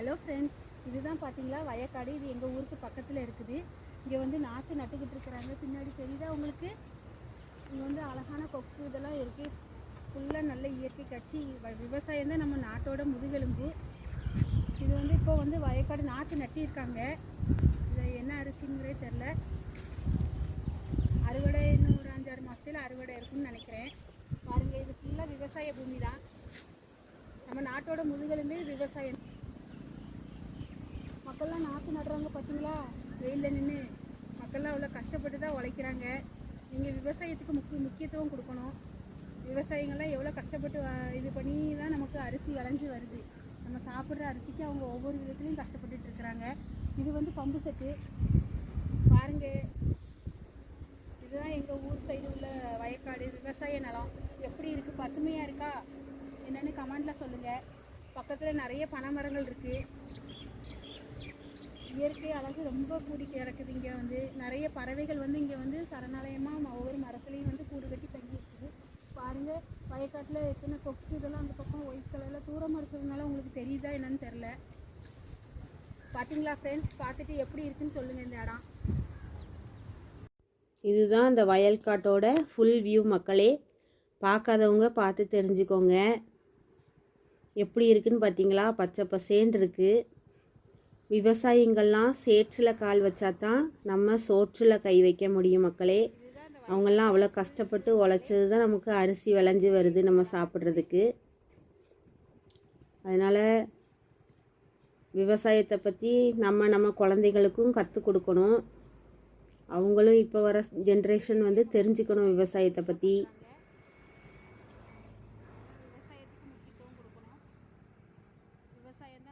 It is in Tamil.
ஹலோ ஃப்ரெண்ட்ஸ் இதுதான் பார்த்தீங்களா? வயக்காடு. இது எங்கள் ஊருக்கு பக்கத்தில் இருக்குது. இங்கே வந்து நாற்று நட்டுக்கிட்டு இருக்கிறாங்க. பின்னாடி தெரியுதா உங்களுக்கு? இங்கே வந்து அழகான கொக்கு இதெல்லாம் இருக்குது ஃபுல்லாக நல்ல இயற்கை காட்சி. வ- விவசாயம் தான் நம்ம நாட்டோட முதுகெலும்பு. இது வந்து இப்போ வந்து வயக்காடு நாற்று நட்டியிருக்காங்க. இது என்ன அரிசிங்கிறே தெரில அறுவடை இன்னும் ஒரு அஞ்சாறு மாதத்தில் அறுவடை இருக்கும்னு நினைக்கிறேன். பாருங்கள் இது ஃபுல்லாக விவசாய பூமி தான் நம்ம நாட்டோட முதுகெலும்பே விவசாயம். மக்கள்லாம் நாற்று நடுறாங்க பார்த்தீங்களா வெயிலில் நின்று மக்கள்லாம் அவ்வளோ கஷ்டப்பட்டு தான் உழைக்கிறாங்க. நீங்கள் விவசாயத்துக்கு முக்கிய முக்கியத்துவம் கொடுக்கணும். விவசாயிகள்லாம் எவ்வளோ கஷ்டப்பட்டு வ- இது பண்ணி தான் நமக்கு அரிசி விளைஞ்சி வருது. நம்ம சாப்பிட்ற அரிசிக்கு அவங்க ஒவ்வொரு விதத்துலையும் கஷ்டப்பட்டுட்டு இருக்கிறாங்க. இது வந்து பம்பு செட்டு. பாருங்க. இதுதான் எங்கள் ஊர் சைடு உள்ள வயக்காடு. விவசாய நிலம். எப்படி இருக்குது பசுமையாக இருக்கா? என்னென்னு கமெண்ட்டில் சொல்லுங்கள் பக்கத்தில் நிறைய பனை மரங்கள் இருக்குது இயற்கை அழகு ரொம்ப கூடி கிடக்குது. இங்கே வந்து நிறைய பறவைகள் வந்து இங்கே வந்து சரணாலயமாக ஒவ்வொரு மரத்துலேயும் வந்து கூடு கட்டி தங்கி இருக்குது. வயக்காட்டில் எத்தனை கொக்கு இதெல்லாம் அந்த பக்கம் ஒயிட் கலரில் தூரமாக இருக்கிறதுனால உங்களுக்கு தெரியுதா என்னன்னு தெரில பார்த்தீங்களா ஃப்ரெண்ட்ஸ் பார்த்துட்டு எப்படி இருக்குன்னு சொல்லுங்கள் இந்த இடம். இதுதான் அந்த வயல்காட்டோட ஃபுல் வியூ மக்களே. பார்க்காதவங்க பார்த்து தெரிஞ்சுக்கோங்க. எப்படி இருக்குன்னு பார்த்தீங்களா பச்சை பசேன்னு இருக்குது விவசாயிங்கள்லாம் சேற்றில் கால் வச்சா தான் நம்ம சோற்றில் கை வைக்க முடியும் மக்களே. அவங்கெல்லாம் அவ்வளோ கஷ்டப்பட்டு உழைச்சது தான் நமக்கு அரிசி விளைஞ்சி வருது நம்ம சாப்பிட்றதுக்கு. அதனால் விவசாயத்தை பற்றி நம்ம நம்ம குழந்தைகளுக்கும் கற்றுக் கொடுக்கணும். அவங்களும் இப்போ வர ஜென்ரேஷன் வந்து தெரிஞ்சுக்கணும் விவசாயத்தை பற்றி விவசாயம்